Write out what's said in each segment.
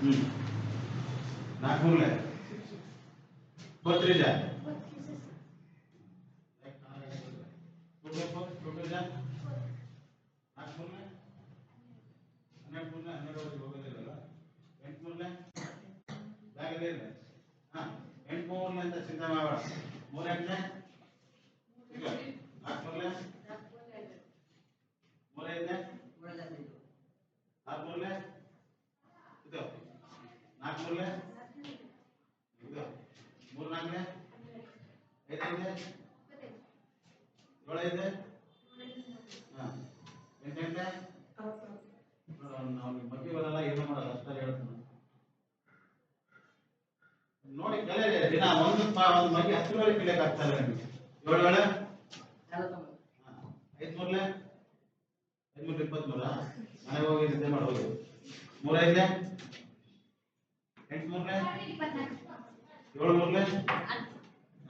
ಹ್ಮ್. ನಾಲ್ಕು आहे ಹನ್ನೆರಡು ಹನ್ನೆರಡು ಹೋಗಿ ಹೋಗೋದಿಲ್ಲಲ್ಲ ಎಂಟು ಮೂರಲೆ. ಬ್ಯಾಗಲ್ಲಿ ಇರಲಿ. ಹಾಂ, ಎಂಟು ಮೂರಲೆ ಅಂತ ಚಿಂತೆ ಮಾಡಬೇಡ. ಮೂರು ಎಂಟನೇ ಈಗ ನಾಲ್ಕು ಮೂರಲೆ ಮೂರೈದನೇ ಆರು ಮೂರಲೆ ಇದು ನಾಲ್ಕು ಮೂರಲೆ ಇದು ಮೂರು ಇದೆ ಐದೈದೆ ಏಳು ಐದೆ ಹಾಂ. ಎಂಟು ನಾವು ಬಗ್ಗೆ ಬರಲ್ಲ ಏನು ಅಷ್ಟಲ್ಲಿ ಹೇಳ್ತೀನಿ. ನೋಡಿ ಕಲೆ ದಿನ ಒಂದು ಒಂದು ಮಗಿ ಹತ್ತು ವೇಳೆ ಕಲಿಯಕ್ಕೆ ಆಗ್ತಾ ಇಲ್ಲ ಏಳು? ವೇಳೆ ಐದು ಮೂರಲೆ? ಐದು ಮೂರು ಇಪ್ಪತ್ಮೂರಾ? ಮನೆಗೆ ಹೋಗಿ ನಿದ್ದೆ ಮಾಡಿ ಹೋಗಿ. ಮೂರೈದೆ ಎಂಟು ಮೂರಲೆ? ಏಳು ಮೂರನೇ?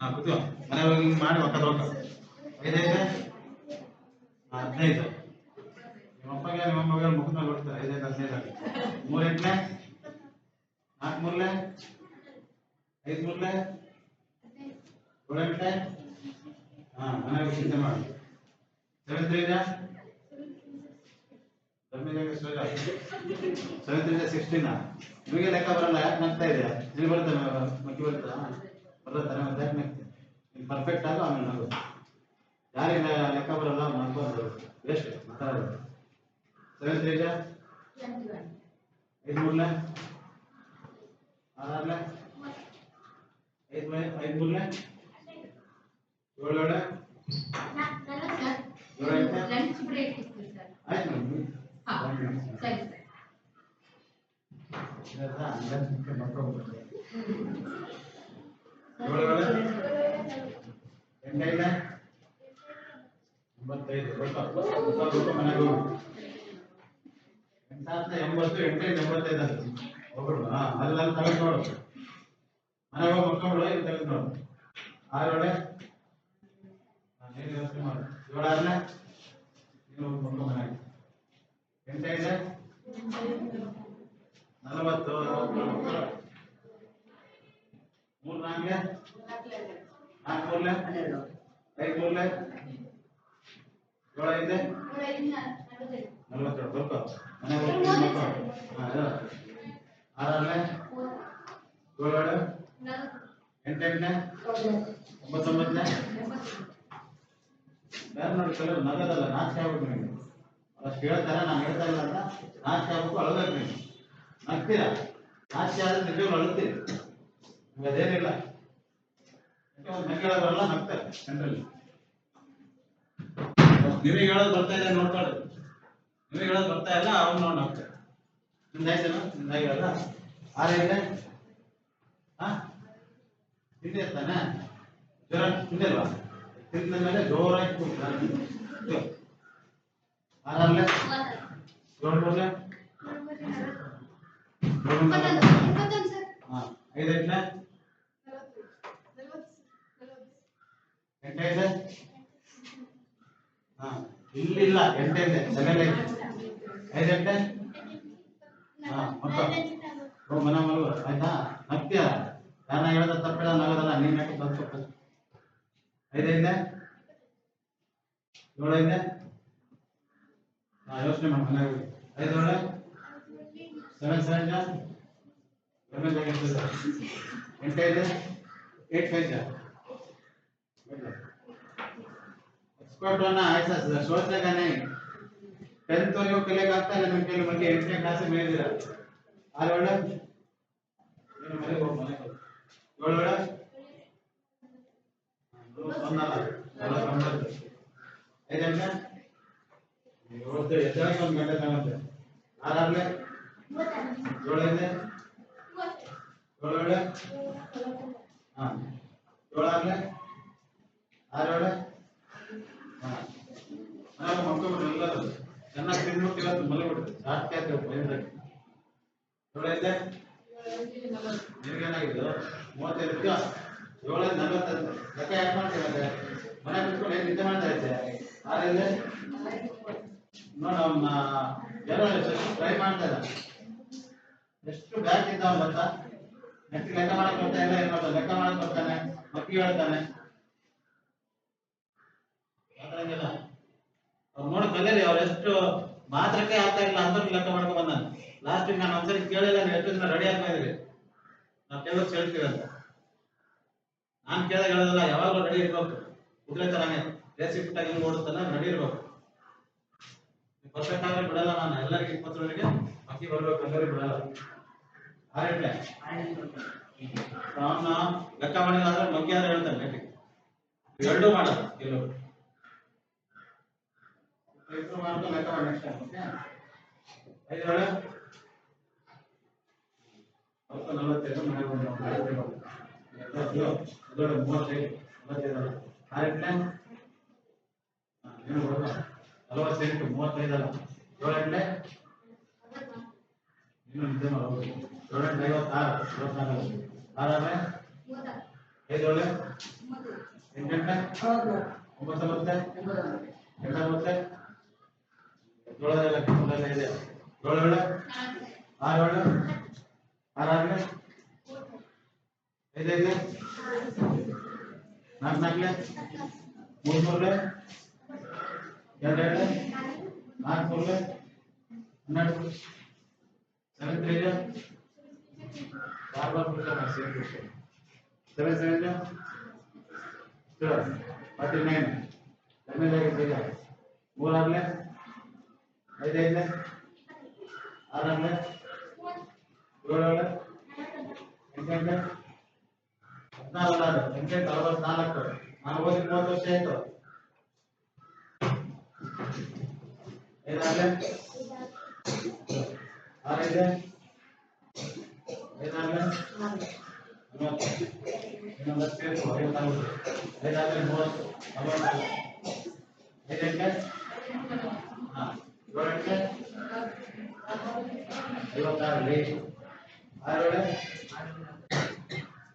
ಹಾಂ ಕೂತು ಮನೆ ಹೋಗಿ ಮಾಡಿ ಒಕ್ಕ ರೊಕ್ಕ ಐದೈದು? ಹಾಂ, ಹದಿನೈದು. ನಿಮ್ಮಪ್ಪಗೆ ನಿಮ್ಮಮ್ಮಗೆ ಮುಖದ ಮೇಲೆ ಹೊಡ್ತಾರೆ ಐದೈದು, ಹದಿನೈದು ಮೂರು ಎಂಟನೇ ನಾಲ್ಕು ಮೂರನೇ? ಐದು ಮೂರನೇ? ಏಳು ಹಾಂ ಮನೆಗೆ ಚಿಂತೆ ಮಾಡಿ. ಸೆವೆನ್ ತ್ರೀ ತ್ರೀ ಸಿಕ್ಸ್ಟೀನಾ ನಿಮಗೆ ಲೆಕ್ಕ ಬರಲ್ಲ, ಯಾಕೆ ನಗ್ತಾ ಇದೆಯಾ? ಇಲ್ಲಿ ಬರುತ್ತೆ ಮಕ್ಕಿ ಬರುತ್ತಾ ಬರುತ್ತಾರೆ ಮತ್ತೆ ಯಾಕೆ ನಗ್ತಿ ನೀನು ಪರ್ಫೆಕ್ಟ್ ಆಗೋ ಆಮೇಲೆ ನಗು ಯಾರಿಗೆ ಲೆಕ್ಕ ಬರಲ್ಲ ನಗ್ಬಾರ್ದು ವೇಸ್ಟ್ ಮಾತಾಡೋದು ಸೆವೆಂತ್ ಇದೆ ಐದು ಮೂರಲೆ? ಆರಾರಲೆ? ಐದು ಐದು ಮೂರಲೆ? ಏಳು ಏಳೆ? ಸರ್ ಎಂಟೈದ ಒಂಬತ್ತೈದು ಸ್ವಲ್ಪ ಮನೆಗೆ ಹೋಗಿ ಎಂಟಾದ ಎಂಬತ್ತು ಎಂಟೈದು ಎಂಬತ್ತೈದು ಅಂತ ಹೋಗ್ಬಿಡು ಹಾ ಅಲ್ಲಿ ಅಲ್ಲಿ ತೆಗೆದು ನೋಡು ಮನೆಗೆ ಹೋಗಿ ಮಕ್ಕಳು ಇಲ್ಲಿ ತೆಗೆದು ನೋಡು ಆರು ಒಳ್ಳೆ ನೀನು ಯೋಚನೆ ಮಾಡು ಏಳಾರನೆ ನೀನು ಹೋಗಿ ಮಕ್ಕಳು ಮನೆಗೆ ಎಂಟೈದೆ ನಲವತ್ತು ಮೂರು ನಾಲ್ಕಲೆ ನಾಲ್ಕು ಮೂರಲೆ ಐದು ಮೂರಲೆ ಏಳು ಐದೆ ಆರನೇ ಏಳು ಎಂಟನೇ ಒಂಬತ್ತೊಂಬತ್ತನೇ ಬೇರೆ ನೋಡಿ ಕೆಲವರು ನಗದಲ್ಲ ನಾಚಿಕೆ ಆಗ್ಬೇಕು ನಿಮಗೆ ಅಷ್ಟು ಹೇಳ್ತಾರೆ ನಾನು ಹೇಳ್ತಾ ಇಲ್ಲ ಅಂತ ನಾಚಿಕೆ ಆಗ್ಬೇಕು ಅಳಬೇಕು ನೀವು ನಗ್ತೀರಾ ನಾಚಿಕೆ ಆದ್ರೆ ನಿಜವಾಗ್ಲೂ ಅಳುತ್ತೀರಿ ಅದೇನಿಲ್ಲ ಒಂದು ನಗ್ಗೆ ಬರಲ್ಲ ನಗ್ತಾರೆ ಜನರಲ್ಲಿ ನಿಮಗೆ ಹೇಳೋದು ಬರ್ತಾ ಇದೆ ನೋಡ್ಕೊಳ್ಳಿ. ನಿಮಗೆ ಹೇಳೋದು ಬರ್ತಾ ಇಲ್ಲ, ಅವ್ನು ನೋಡಿ ನಗ್ತಾರೆ ನಿಮ್ದಾಯ್ತೇನೋ ನಿಮ್ದಾಗಿರಲ್ಲ ಆರೈದೆ ಹಾ ಹಿಂದೆ ತಾನೆ ಜ್ವರ ತಿಂದಿಲ್ವಾ ತಿಂದ ಮೇಲೆ ಜೋರಾಗಿ ಕೂಗ್ತಾರೆ ಆರಲ್ಲೇ ಮೂರಲೆ ಹಾ ಐದೈದನೇ ಎಂಟೈದೆ ಹಾ ಇಲ್ಲಿಲ್ಲ ಎಂಟೈದೆ ಸೆವೆನ್ ಐತೆ ಎಂಟೆ. ಹಾ ಮಕ್ಕಳು ಹೋಗಿ ಮನೆ ಮಲಗು ಆಯ್ತಾ? ಮತ್ತೆ ಯಾರನ್ನ ಹೇಳ್ದ ತಪ್ಪಿಲ್ಲ ನಗದಲ್ಲ ನೀನ್ ಯಾಕೆ ಬಂದು ಐದೈದೆ ಏಳೈದೆ ಐದೆ ಹಾ, ಯೋಚನೆ ಮಾಡಿ ಮನೆಯಾಗ ಐದು ಏಳೆ? ಸೆವೆನ್ ಸೆವೆನ್ ಜಾ ಸೆವೆನ್ ಇರ್ತದೆ. ಎಂಟೈದೆ ಏಟ್ ಫೈವ್ ಜಾ ಎಕ್ಸ್ಪರ್ಟ್ ಅನ್ನ ಆಯ್ತಾ ಸೋಚನೆ ಟೆಂತ್ ವರೆಗೂ ಕಲಿಯಕ್ಕೆ ಆಗ್ತಾ ಇಲ್ಲ, ನಿಮ್ ಕೇಳಿ ಎಂಟನೇ ಕ್ಲಾಸ್ ಮೇಲಿದ್ದೀರ ಆರು ಐದೆ ಏಳು ಏಳೆ ಹಾಂ ಏಳು ಆರ್ಲೆ ಆರು ಏಳೆ ಹಾಂ ಮನೆಗೆ ಮಕ್ಕಳು ಎಲ್ಲರೂ ಚೆನ್ನಾಗಿ ತಿಂದ್ಬಿಟ್ಟು ಇವತ್ತು ಮಲಗಿಬಿಡ್ರಿ ಸಾಧ್ಯ ಆಯ್ತು ಭಯಂಕರ ಏಳು ಐದೆ ನಿಮಿಷ ಏಳೈದು ನಲವತ್ತೈದು. ಲೆಕ್ಕ ಯಾಕೆ ಮಾಡ್ತೀವಿ ಮನೆ ಕುತ್ಕೊಂಡು ಏನು ನಿದ್ದೆ ಮಾಡ್ತಾ ಇದ್ದೆ? ಆದ್ರೆ ನೋಡಮ್ಮ, ಯಾರೋ ಟ್ರೈ ಮಾಡ್ತಾ ಎಷ್ಟು ಬ್ಯಾಕ್ ಇದ್ದಾವ ಅಂತ ನೆಕ್ಸ್ಟ್ ಲೆಕ್ಕ ಮಾಡಕ್ ಇಲ್ಲ ಏನ್ ಮಾಡ್ತಾನೆ ಲೆಕ್ಕ ಮಾಡಕ್ ಬರ್ತಾನೆ, ಮಕ್ಕಿ ಹೇಳ್ತಾನೆ. ಅವ್ರು ನೋಡಿ ಕಲೀರಿ ಅವ್ರು ಎಷ್ಟು ಮಾತ್ರಕ್ಕೆ ಆಗ್ತಾ ಇಲ್ಲ ಅಂತ ಲೆಕ್ಕ ಮಾಡ್ಕೊಂಡ್ ಬಂದಾನೆ. ಲಾಸ್ಟ್ ನಾನು ಒಂದ್ಸರಿ ಕೇಳಿಲ್ಲ, ನೀವು ಎಷ್ಟು ದಿನ ರೆಡಿ ಆಗ್ತಾ ಇದ್ರಿ? ನಾವು ಕೆಲವರು ಹೇಳ್ತೀವಿ ಅಂತ. ನಾನ್ ಕೇಳಿದಾಗ ಹೇಳೋದಲ್ಲ, ಯಾವಾಗಲೂ ರೆಡಿ ಇರ್ಬೇಕು. ಕುದುರೆ ತರಾನೇ ರೇಸಿ ಬಿಟ್ಟಾಗ ಆಗಿ ಓಡುತ್ತಲ್ಲ ರೆಡಿ ಇರ್ಬೇಕು. ಪರ್ಫೆಕ್ಟ್ ಆದ್ರೆ ಬಿಡಲ್ಲ ನಾನು. ಎಲ್ಲರಿಗೂ ಇಪ್ಪತ್ತರವರೆಗೆ ಅಕ್ಕಿ ಬರ್ಬೇಕು, ಎಲ್ಲರಿಗೂ ಬಿಡಲ್ಲ. ಆರಿಟ್ಲೆ ಅವನ್ನ ಲೆಕ್ಕ ಮಾಡಿಲ್ಲ ಅಂದ್ರೆ ಮಗ್ಗಿ ಆದ್ರೆ ಹೇಳ್ತಾನೆ ಲೆಕ್ಕ ಎರಡೂ ಮಾಡಲ್ಲ ಕೆಲವರು. ಮಾಡ್ಕೊಂಡು ಲೆಕ್ಕ ಮಾಡಿ ನೆಕ್ಸ್ಟ್ ಟೈಮ್ ಓಕೆ ಐದು ಹತ್ತು ನಲವತ್ತೈದು ಇದೊಳ್ಳೆ ಮೂವತ್ತೈದು ನಲವತ್ತೆಂಟು ಮೂವತ್ತೈದಲ್ಲ ಏಳೆಂಟ್ಲೆ ಇನ್ನು ನಿದ್ದೆ ಮಾಡೋದು ಏಳೆಂಟು ಐವತ್ತಾರು ಮತ್ತೆ ಮತ್ತೆ ಏಳಲ್ಲ ಇದೆ. ಆರು ಏಳು? ಐದು ಐದು ನಾಲ್ಕು ನಾಲ್ಕಲೆ ಮೂರು ಮೂರಲೆ ಎರಡು ಎರಡು ನಾಲ್ಕು ಮೂರಲೆ ಹನ್ನೆರಡು ಸೆವೆನ್ ತ್ರೀ ಬಾರ್ ಬಾರ್ ಬಿಡ್ತಾರೆ same question seven seven forty nine M L ಈಗ ಮೂರಾಗಲೇ ಐದು ಐದನೇ ಆರಾಗಲೇ ಏಳೇಳೆ ಎಂಟೆಂಟೆ ಹದಿನಾರು ಆರು ಎಂಟೆಂಟು ಅರವತ್ನಾಲ್ಕು ನಾನು ಓದಿ ಮೂವತ್ತು ವರ್ಷ ಆಯ್ತು ಐದಾಗಲೇ ಆರೈದೆ ಐದಾಗಲೇ ಮೂವತ್ತು ಇನ್ನೊಂದು ಹತ್ತು ಸೇರಿಸು ಐವತ್ತಾರು ಐದಾಗಲೇ ಮೂವತ್ತು ನಲವತ್ತು ಐದೆಂಟೆ ಹಾಂ ಏಳೆಂಟೆ ಐವತ್ತಾರು ಲೇ ಆರು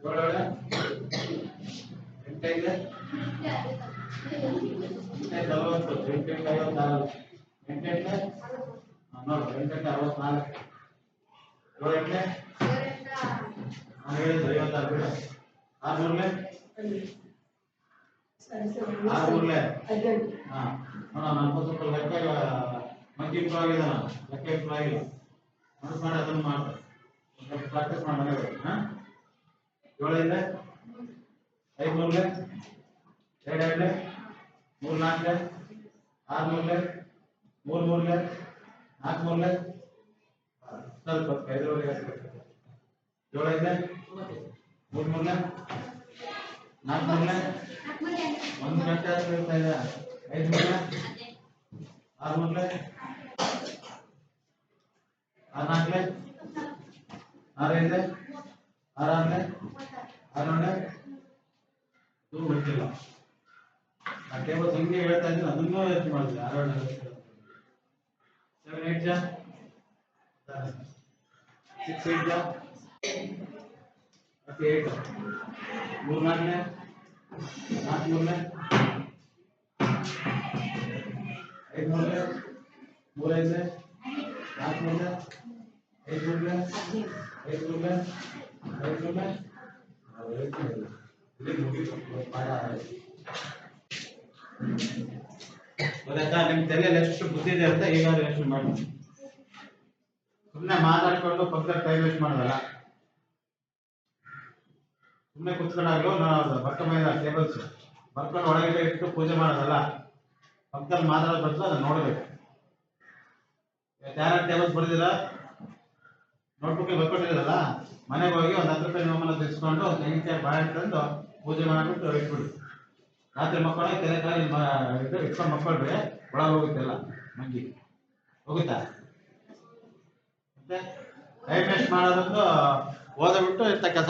ಏಳೆ ಏಳು ಏಳೆ ಎಂಟೈದೆ ಎಂಟೈದು ಎಂಟೆಂಟು ಐವತ್ತಾರು ಎಂಟೆಂಟೆ ಹಾಂ, ನೋಡು. ಎಂಟೆಂಟು ಅರವತ್ನಾಲ್ಕು. ಏಳು ಎಂಟೆ ನಾನು ಹೇಳಿದ್ದು ಐವತ್ತಾರು. ಬಿಡು. ಹಾಂ. ಲೆಕ್ಕ, ಮಂಕಿ ಇಂಪ್ರೂವ್ ಆಗಿದೆ ಲೆಕ್ಕ ಇಂಪ್ರೂವ್ ಆಗಿಲ್ಲ ಮಾಡಿ ಅದನ್ನು ಮಾಡ್ತಾರೆ ಪ್ರಾಕ್ಟೀಸ್ ಮಾಡಿ ಮನೆಗೆ ಹಾಂ ಏಳಿಂದ ಐದು ಮೂರಲೆ ಎರಡು ಎರಡಲೆ ಮೂರು ನಾಲ್ಕಲೆ ಆರು ಮೂರಲೆ ಮೂರು ಮೂರಲೆ ನಾಲ್ಕು ಮೂರಲೆ ಸ್ವಲ್ಪ ಐದರವರೆಗೆ ಹಚ್ಬೇಕು ಏಳೈದೆ ಮೂರು ಮೂರಲೆ ನಾಲ್ಕು ಮೂರಲೆ ಒಂದು ಗಂಟೆ ಆದ್ರೂ ಇರ್ತಾ ಇದೆ ಐದು ಮೂರಲೆ ಆರು ಮೂರಲೆ ಆರು ನಾಲ್ಕಲೆ ಆರು ಐದೆ ಆರು ಆರಲೆ ಆರು ಏಳೆ ಇದು ಗೊತ್ತಿಲ್ಲ ಆ ಟೇಬಲ್ ಹಿಂಗೆ ಹೇಳ್ತಾ ಇದ್ದೀನಿ ಅದನ್ನೂ ಯೋಚನೆ ಮಾಡಿದೆ ಆರು ಏಳು ಸೆವೆನ್ ಏಟ್ ಜಾ ಸಿಕ್ಸ್ ಏಟ್ ಜಾ ಓಕೆ ಏಟ್ ಮೂರು ನಾಲ್ಕನೇ ನಾಲ್ಕು ಮೂರನೇ ಐದು ಮೂರನೇ ಮೂರೈದನೇ ನಾಲ್ಕು ಮೂರನೇ ಐದು ಮೂರನೇ ಐದು ಮೂರನೇ ಗೊತ್ತಾಯ್ತಾ? ನಿಮ್ ತಲೆಯಲ್ಲಿ ಎಷ್ಟು ಬುದ್ಧಿ ಇದೆ ಅಂತ ಈಗಾಗಲೇ ಯೋಚನೆ ಮಾಡಿ. ಸುಮ್ಮನೆ ಮಾತಾಡ್ಕೊಂಡು ಪಕ್ಕದ ಟೈಮ್ ವೇಸ್ಟ್ ಮಾಡಲ್ಲ ಸುಮ್ಮನೆ ಕುತ್ಕೊಂಡಾಗ್ಲೂ ನಾವು ಬಟ್ಟ ಮೈದ ಟೇಬಲ್ಸ್ ಬರ್ಕೊಂಡು ಒಳಗಡೆ ಇಟ್ಟು ಪೂಜೆ ಮಾಡೋದಲ್ಲ, ಪಕ್ಕದಲ್ಲಿ ಮಾತಾಡೋದು ಬರ್ತದೆ ಅದನ್ನ ನೋಡ್ಬೇಕು. ಯಾರ ಟೇಬಲ್ಸ್ ಬರ್ದಿಲ್ಲ ನೋಟ್ಬುಕ್ ಬರ್ಕೊಟ್ಟಿದ್ರಲ್ಲ, ಮನೆಗೆ ಹೋಗಿ ಒಂದು ಹತ್ತು ರೂಪಾಯಿ ನಿಮ್ಮನ್ನ ತೆಗೆಸ್ಕೊಂಡು ಒಂದು ಬಾಳೆ ತಂದು ಪೂಜೆ ಮಾಡಿಬಿಟ್ಟು ಇಟ್ಬಿಡಿ. ರಾತ್ರಿ ಮಕ್ಕಳಿಗೆ ತೆರೆ ಇಟ್ಟು ಇಟ್ಕೊಂಡು ಮಕ್ಕಳ್ರಿ ಒಳಗೆ ಹೋಗುತ್ತೆಲ್ಲ ಮಂಗಿ. ಹೋಗುತ್ತಾ? ಮತ್ತೆ ಟೈಮ್ ವೇಸ್ಟ್ ಮಾಡೋದೊಂದು ಓದಬಿಟ್ಟು ಇಂಥ ಕೆಲಸ